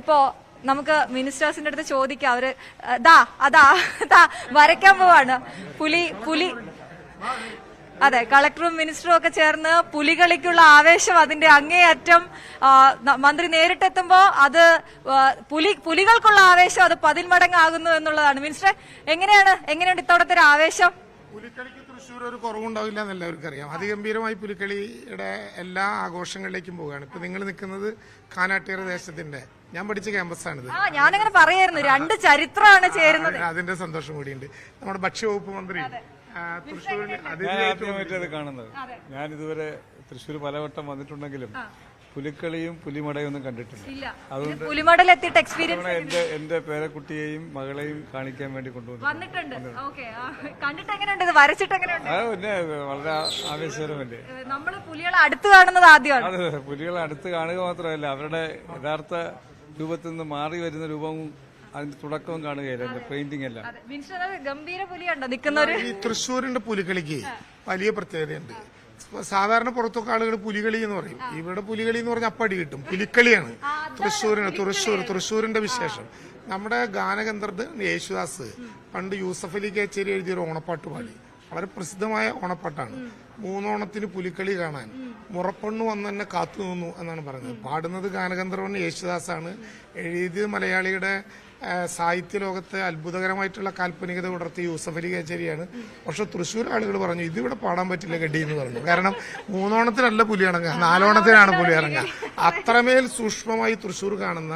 ഇപ്പോ നമുക്ക് മിനിസ്റ്റേഴ്സിന്റെ അടുത്ത് ചോദിക്കാം. അവർ ദാ അതാ ദാ വരയ്ക്കാൻ പോവാണ്. പുലി പുലി അതെ കളക്ടറും മിനിസ്റ്ററും ഒക്കെ ചേർന്ന് പുലികളിക്കുള്ള ആവേശം അതിന്റെ അങ്ങേയറ്റം മന്ത്രി നേരിട്ടെത്തുമ്പോ അത് പുലി പുലികൾക്കുള്ള ആവേശം അത് പതിന്മടങ്ങാകുന്നു എന്നുള്ളതാണ്. മിനിസ്റ്റർ എങ്ങനെയാണ് എങ്ങനെയുണ്ട് ഇത്തവണത്തെ ഒരു ആവേശം? പുലിക്കളിക്ക് തൃശ്ശൂർ ഒരു കുറവുണ്ടാവില്ല എന്ന് എല്ലാവർക്കും അറിയാം അതിഗംഭീരമായി പുലിക്കളിയുടെ എല്ലാ ആഘോഷങ്ങളിലേക്കും പോവുകയാണ്. ഇപ്പൊ നിങ്ങൾ നിൽക്കുന്നത് കാനാട്ടിയർ ദേശത്തിന്റെ ഞാൻ പഠിച്ച ക്യാമ്പസാണിത് ആ ഞാനങ്ങനെ പറയായിരുന്നു. രണ്ട് ചരിത്രമാണ് ചേരുന്നത്. അതിന്റെ സന്തോഷം കൂടിയുണ്ട്. നമ്മുടെ ഭക്ഷ്യവകുപ്പ് മന്ത്രി തൃശ്ശൂരിൽ ഞാൻ അതിഥിയായിട്ട് ആദ്യമായിട്ട് അത് കാണുന്നത്. ഞാൻ ഇതുവരെ തൃശ്ശൂർ പലവട്ടം വന്നിട്ടുണ്ടെങ്കിലും പുലിക്കളിയും പുലിമടയും ഒന്നും കണ്ടിട്ടില്ല. ഇല്ല. ഇത് പുലിമടൽ എത്തിയിട്ട് എക്സ്പീരിയൻസ് എന്റെ എന്റെ പേരക്കുട്ടിയെയും മകളെയും കാണിക്കാൻ വേണ്ടി കൊണ്ടുവന്നു വന്നിട്ടുണ്ട്. ഓക്കെ. കണ്ടിട്ട് എങ്ങനെയുണ്ട് ഇത്? വരച്ചിട്ട് എങ്ങനെയുണ്ട്? വളരെ ആവേശകരമല്ലേ നമ്മൾ പുലികളെ അടുത്ത് കാണുന്നത് ആദ്യമാണ്. അത് പുലികളെ അടുത്ത് കാണുക മാത്രമല്ല അവരുടെ യഥാർത്ഥ രൂപത്തിൽ നിന്ന് മാറി വരുന്ന രൂപവും അതിന്റെ തുടക്കവും കാണുകയായിരുന്നു പെയിന്റിംഗ് എല്ലാം. ഗംഭീര പുലിയുണ്ടോ? ഈ തൃശ്ശൂരിന്റെ പുലികളിക്ക് വലിയ പ്രത്യേകതയുണ്ട്. സാധാരണ പുറത്തൊക്കെ ആളുകൾ പുലികളി എന്ന് പറയും. ഇവിടെ പുലികളി എന്ന് പറഞ്ഞാൽ അപ്പടി കിട്ടും. പുലിക്കളിയാണ്. തൃശ്ശൂരിന് തൃശ്ശൂർ തൃശ്ശൂരിന്റെ വിശേഷം. നമ്മുടെ ഗാനഗന്ധർവ് യേശുദാസ് പണ്ട് യൂസഫ് അലി കേച്ചേരി എഴുതിയൊരു ഓണപ്പാട്ട് പാടി വളരെ പ്രസിദ്ധമായ ഓണപ്പാട്ടാണ്. മൂന്നോണത്തിന് പുലിക്കളി കാണാൻ. മുറപ്പെണ്ണു വന്ന് തന്നെ കാത്തു നിന്നു എന്നാണ് പറഞ്ഞത് പാടുന്നത് ഗാനഗന്ധർവൻ യേശുദാസാണ്. എഴുതിയത് മലയാളിയുടെ സാഹിത്യ ലോകത്തെ അത്ഭുതകരമായിട്ടുള്ള കാൽപ്പനികത ഉണർത്തിയ യൂസഫ് അലി കേച്ചേരിയാണ്. പക്ഷെ തൃശ്ശൂർ ആളുകൾ പറഞ്ഞു ഇതിവിടെ പാടാൻ പറ്റില്ല ഗഡി എന്ന് പറഞ്ഞു. കാരണം മൂന്നോണത്തിനല്ല പുലി ഇറങ്ങുക നാലോണത്തിനാണ് പുലി ഇറങ്ങുക. അത്രമേൽ സൂക്ഷ്മമായി തൃശ്ശൂർ കാണുന്ന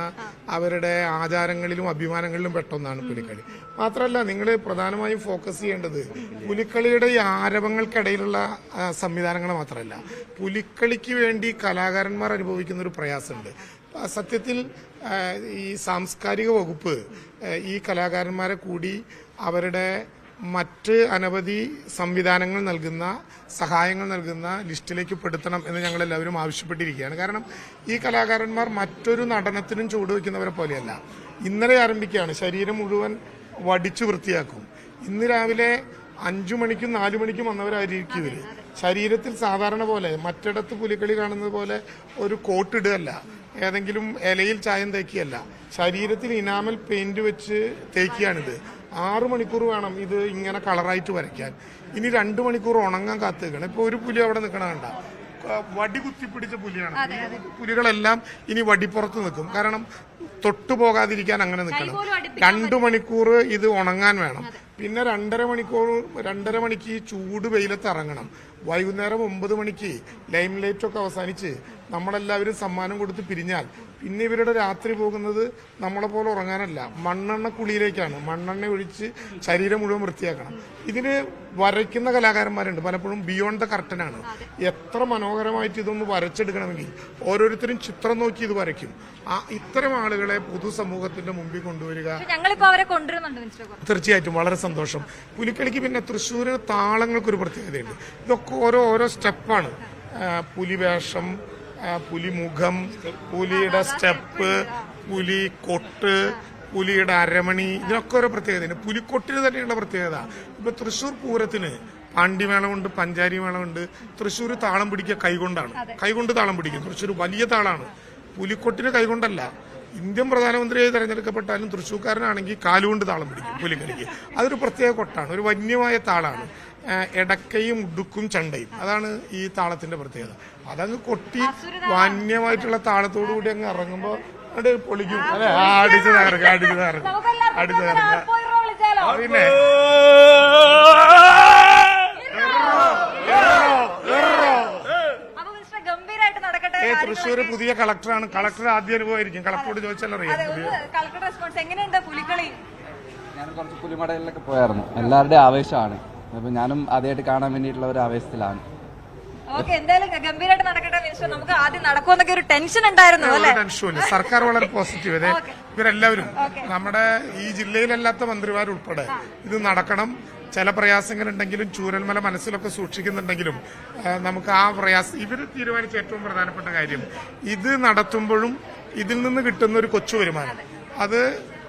അവരുടെ ആചാരങ്ങളിലും അഭിമാനങ്ങളിലും പെട്ടൊന്നാണ് പുലിക്കളി. മാത്രമല്ല നിങ്ങൾ പ്രധാനമായും ഫോക്കസ് ചെയ്യേണ്ടത് പുലിക്കളിയുടെ ഈ ആരവങ്ങൾക്കിടയിലുള്ള സംവിധാനങ്ങൾ മാത്രമല്ല. പുലിക്കളിക്ക് വേണ്ടി കലാകാരന്മാർ അനുഭവിക്കുന്ന ഒരു പ്രയാസമുണ്ട്. സത്യത്തിൽ ഈ സാംസ്കാരിക വകുപ്പ് ഈ കലാകാരന്മാരെ കൂടി അവരുടെ മറ്റ് അനവധി സംവിധാനങ്ങൾ നൽകുന്ന സഹായങ്ങൾ നൽകുന്ന ലിസ്റ്റിലേക്ക് പെടുത്തണം എന്ന് ഞങ്ങൾ എല്ലാവരും ആവശ്യപ്പെട്ടിരിക്കുകയാണ്. കാരണം ഈ കലാകാരന്മാർ മറ്റൊരു നടനത്തിനും ചുവടുവെക്കുന്നവരെ പോലെയല്ല. ഇന്നലെ ആരംഭിക്കുകയാണ്. ശരീരം മുഴുവൻ വടിച്ചു വൃത്തിയാക്കും. ഇന്ന് രാവിലെ അഞ്ചു മണിക്കും നാലു മണിക്കും വന്നവരായിരിക്കും ഇവർ. ശരീരത്തിൽ സാധാരണ പോലെ മറ്റിടത്ത് പുലിക്കളി കാണുന്നത് പോലെ ഒരു കോട്ടിടുകയല്ല. ഏതെങ്കിലും ഇലയിൽ ചായം തേക്കിയല്ല ശരീരത്തിൽ ഇനാമൽ പെയിന്റ് വെച്ച് തേക്കുകയാണിത്. ആറ് മണിക്കൂർ വേണം ഇത് ഇങ്ങനെ കളറായിട്ട് വരയ്ക്കാൻ. ഇനി രണ്ട് മണിക്കൂർ ഉണങ്ങാൻ കാത്തു നിൽക്കണം ഇപ്പൊ ഒരു പുലി അവിടെ നിൽക്കണ കണ്ട. വടി കുത്തിപ്പിടിച്ച പുലിയാണ്. പുലികളെല്ലാം ഇനി വടിപ്പുറത്ത് നിൽക്കും. കാരണം തൊട്ടു പോകാതിരിക്കാൻ അങ്ങനെ നിൽക്കണം. രണ്ടു മണിക്കൂർ ഇത് ഉണങ്ങാൻ വേണം. പിന്നെ രണ്ടര മണിക്കൂർ രണ്ടര മണിക്ക് ചൂട് വെയിലത്ത് ഇറങ്ങണം. വൈകുന്നേരം ഒമ്പത് മണിക്ക് ലൈം ലൈറ്റൊക്കെ അവസാനിച്ച് നമ്മളെല്ലാവരും സമ്മാനം കൊടുത്ത് പിരിഞ്ഞാൽ പിന്നെ ഇവരുടെ രാത്രി പോകുന്നത് നമ്മളെ പോലെ ഉറങ്ങാനല്ല. മണ്ണെണ്ണ കുളിയിലേക്കാണ്. മണ്ണെണ്ണ ഒഴിച്ച് ശരീരം മുഴുവൻ വൃത്തിയാക്കണം. ഇതിന് വരയ്ക്കുന്ന കലാകാരന്മാരുണ്ട്. പലപ്പോഴും ബിയോണ്ട് ദ കർട്ടനാണ് എത്ര മനോഹരമായിട്ട് ഇതൊന്ന് വരച്ചെടുക്കണമെങ്കിൽ ഓരോരുത്തരും ചിത്രം നോക്കി ഇത് വരയ്ക്കും. ആ ഇത്തരം ആളുകളെ പൊതുസമൂഹത്തിന്റെ മുമ്പിൽ കൊണ്ടുവരിക. തീർച്ചയായിട്ടും വളരെ സന്തോഷം. പുലിക്കളിക്ക് പിന്നെ തൃശ്ശൂരിന് താളങ്ങൾക്കൊരു പ്രത്യേകതയുണ്ട്. ഇതൊക്കെ ഓരോ ഓരോ സ്റ്റെപ്പാണ്. പുലിവേഷം പുലിമുഖം പുലിയുടെ സ്റ്റെപ്പ് പുലി കൊട്ട് പുലിയുടെ അരമണി ഇതിനൊക്കെ ഓരോ പ്രത്യേകതയുണ്ട് പുലിക്കൊട്ടിന് തന്നെയുള്ള പ്രത്യേകത. ഇപ്പൊ തൃശ്ശൂർ പൂരത്തിന് പാണ്ടിമേളമുണ്ട് പഞ്ചാരി മേളമുണ്ട് തൃശ്ശൂർ താളം പിടിക്കുക കൈകൊണ്ടാണ്. കൈകൊണ്ട് താളം പിടിക്കും. തൃശ്ശൂർ വലിയ താളാണ്. പുലിക്കൊട്ടിന് കൈകൊണ്ടല്ല. ഇന്ത്യൻ പ്രധാനമന്ത്രിയായി തെരഞ്ഞെടുക്കപ്പെട്ടാലും തൃശ്ശൂർക്കാരനാണെങ്കിൽ കാലുകൊണ്ട് താളം പിടിക്കും പുലിക്കളിക്ക് അതൊരു പ്രത്യേക കൊട്ടാണ്. ഒരു വന്യമായ താളാണ്. ഏഹ് എടക്കയും ഉടുക്കും ചണ്ടയും. അതാണ് ഈ താളത്തിന്റെ പ്രത്യേകത. അതങ്ങ് കൊട്ടി വന്യമായിട്ടുള്ള താളത്തോടു കൂടി അങ്ങ് ഇറങ്ങുമ്പോ അത് പൊളിക്കും. അല്ലെ? അടിച്ചു തകർക്കുക അടിച്ചു തകർക്കുക അടിച്ച് തകർക്കുക പിന്നെ? ഏ തൃശ്ശൂർ പുതിയ കളക്ടറാണ്. കളക്ടർ ആദ്യ അനുഭവമായിരിക്കും കളക്ടറോട് ചോദിച്ചാൽ അറിയാം. കളക്ടർ റെസ്പോൺസ് എങ്ങനെയുണ്ട് പുലിക്കളി? ഞാൻ കുറച്ച് പുലിമടയിലൊക്കെ പോയായിരുന്നു. എല്ലാവരുടെയും ആവേശമാണ്. അപ്പൊ ഞാനും ആദ്യമായിട്ട് കാണാൻ വേണ്ടിയിട്ടുള്ള ഒരു ആവേശത്തിലാണ്. ഓക്കെ എന്തായാലും ഗംഭീരമായിട്ട് നടക്കട്ടെ മിനിസ്റ്റർ. നമുക്ക് ആദ്യം നടക്കുമെന്നൊക്കെ ഒരു ടെൻഷൻ ഉണ്ടായിരുന്നു അല്ലേ? സർക്കാർ വളരെ പോസിറ്റീവ് അതെ ഇവരെല്ലാവരും നമ്മുടെ ഈ ജില്ലയിലല്ലാത്ത മന്ത്രിമാരുൾപ്പെടെ ഇത് നടക്കണം. ചില പ്രയാസങ്ങളുണ്ടെങ്കിലും ചൂരൽമല മനസ്സിലൊക്കെ സൂക്ഷിക്കുന്നുണ്ടെങ്കിലും നമുക്ക് ആ പ്രയാസം ഇവർ തീരുമാനിച്ച ഏറ്റവും പ്രധാനപ്പെട്ട കാര്യം ഇത് നടത്തുമ്പോഴും ഇതിൽ നിന്ന് കിട്ടുന്ന ഒരു കൊച്ചു വരുമാനം. അത്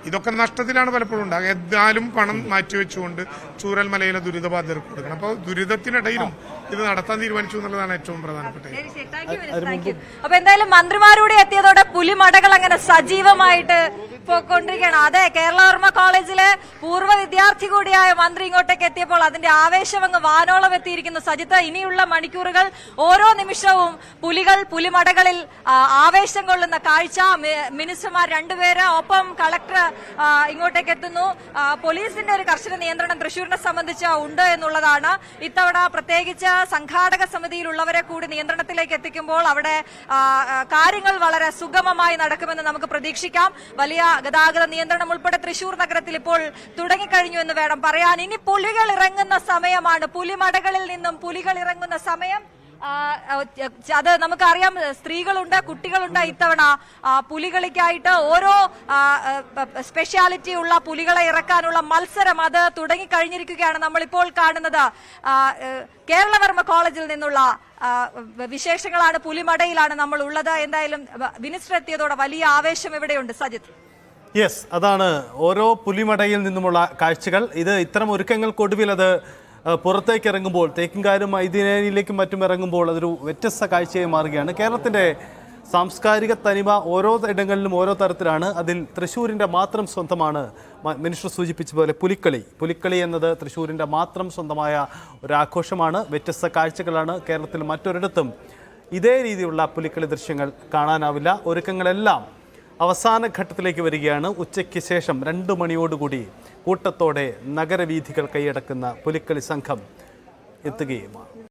ഇതൊക്കെ നഷ്ടത്തിലാണ് പലപ്പോഴും ഉണ്ടാകുക എന്നാലും പണം മാറ്റിവെച്ചുകൊണ്ട് ചൂരൽമലയിലെ ദുരിതബാധിതർക്ക് കൊടുക്കണം അപ്പോൾ ദുരിതത്തിനിടയിലും ഇത് നടത്താൻ തീരുമാനിച്ചു എന്നുള്ളതാണ് ഏറ്റവും പ്രധാനപ്പെട്ട കാര്യം. ശരി, ശരി. Thank you, Minister. Thank അപ്പൊ എന്തായാലും മന്ത്രിമാരൂടെ എത്തിയതോടെ പുലിമടകൾ അങ്ങനെ സജീവമായിട്ട് പോയിക്കൊണ്ടിരിക്കുകയാണ്. അതെ കേരളവർമ്മ കോളേജിലെ പൂർവ വിദ്യാർത്ഥി കൂടിയായ മന്ത്രി ഇങ്ങോട്ടേക്ക് എത്തിയപ്പോൾ അതിന്റെ ആവേശം അങ്ങ് വാനോളം എത്തിയിരിക്കുന്നു. സജിത്ത് ഇനിയുള്ള മണിക്കൂറുകൾ ഓരോ നിമിഷവും പുലികൾ പുലിമടകളിൽ ആവേശം കൊള്ളുന്ന കാഴ്ച. മിനിസ്റ്റർമാർ രണ്ടുപേര് ഒപ്പം കളക്ടർ ഇങ്ങോട്ടേക്ക് എത്തുന്നു. പോലീസിന്റെ ഒരു കർശന നിയന്ത്രണം തൃശൂരിനെ സംബന്ധിച്ച് ഉണ്ട് എന്നുള്ളതാണ്. ഇത്തവണ പ്രത്യേകിച്ച് സംഘാടക സമിതിയിലുള്ളവരെ കൂടി നിയന്ത്രണത്തിലേക്ക് എത്തിക്കുമ്പോൾ അവിടെ കാര്യങ്ങൾ വളരെ സുഗമമായി നടക്കുമെന്ന് നമുക്ക് പ്രതീക്ഷിക്കാം. വലിയ ഗതാഗത നിയന്ത്രണം ഉൾപ്പെടെ തൃശൂർ നഗരത്തിൽ ഇപ്പോൾ തുടങ്ങിക്കഴിഞ്ഞു എന്ന് വേണം പറയാൻ. ഇനി പുലികൾ ഇറങ്ങുന്ന സമയമാണ്. പുലിമടകളിൽ നിന്നും പുലികൾ ഇറങ്ങുന്ന സമയം. അത് നമുക്കറിയാം സ്ത്രീകളുണ്ട് കുട്ടികളുണ്ട് ഇത്തവണ. പുലികളിക്കായിട്ട് ഓരോ സ്പെഷ്യാലിറ്റി ഉള്ള പുലികളെ ഇറക്കാനുള്ള മത്സരം അത് തുടങ്ങിക്കഴിഞ്ഞിരിക്കുകയാണ് നമ്മളിപ്പോൾ കാണുന്നത്. കേരളവർമ്മ കോളേജിൽ നിന്നുള്ള വിശേഷങ്ങളാണ് പുലിമടയിലാണ് നമ്മൾ ഉള്ളത് എന്തായാലും മിനിസ്റ്റർ എത്തിയതോടെ വലിയ ആവേശം ഇവിടെയുണ്ട്. സജിത്ത് യെസ് അതാണ് ഓരോ പുലിമടയിൽ നിന്നുമുള്ള കാഴ്ചകൾ. ഇത് ഇത്തരം ഒരുക്കങ്ങൾക്കൊടുവിൽ അത് പുറത്തേക്ക് ഇറങ്ങുമ്പോൾ തേക്കിൻകാരും ഐതിനേനിയിലേക്കും മറ്റും ഇറങ്ങുമ്പോൾ അതൊരു വ്യത്യസ്ത കാഴ്ചയായി മാറുകയാണ്. കേരളത്തിന്റെ സാംസ്കാരിക തനിമ ഓരോ ഇടങ്ങളിലും ഓരോ തരത്തിലാണ്. അതിൽ തൃശ്ശൂരിന്റെ മാത്രം സ്വന്തമാണ് മിനിസ്റ്റർ സൂചിപ്പിച്ച പോലെ പുലിക്കളി. പുലിക്കളി എന്നത് തൃശ്ശൂരിന്റെ മാത്രം സ്വന്തമായ ഒരാഘോഷമാണ്. വ്യത്യസ്ത കാഴ്ചകളാണ് കേരളത്തിൽ മറ്റൊരിടത്തും ഇതേ രീതിയിലുള്ള പുലിക്കളി ദൃശ്യങ്ങൾ കാണാനാവില്ല. ഒരുക്കങ്ങളെല്ലാം അവസാന ഘട്ടത്തിലേക്ക് വരികയാണ്. ഉച്ചയ്ക്ക് ശേഷം രണ്ട് മണിയോടുകൂടി കൂട്ടത്തോടെ നഗരവീഥികൾ കൈയടക്കുന്ന പുലിക്കളി സംഘം എത്തുകയുമാണ്.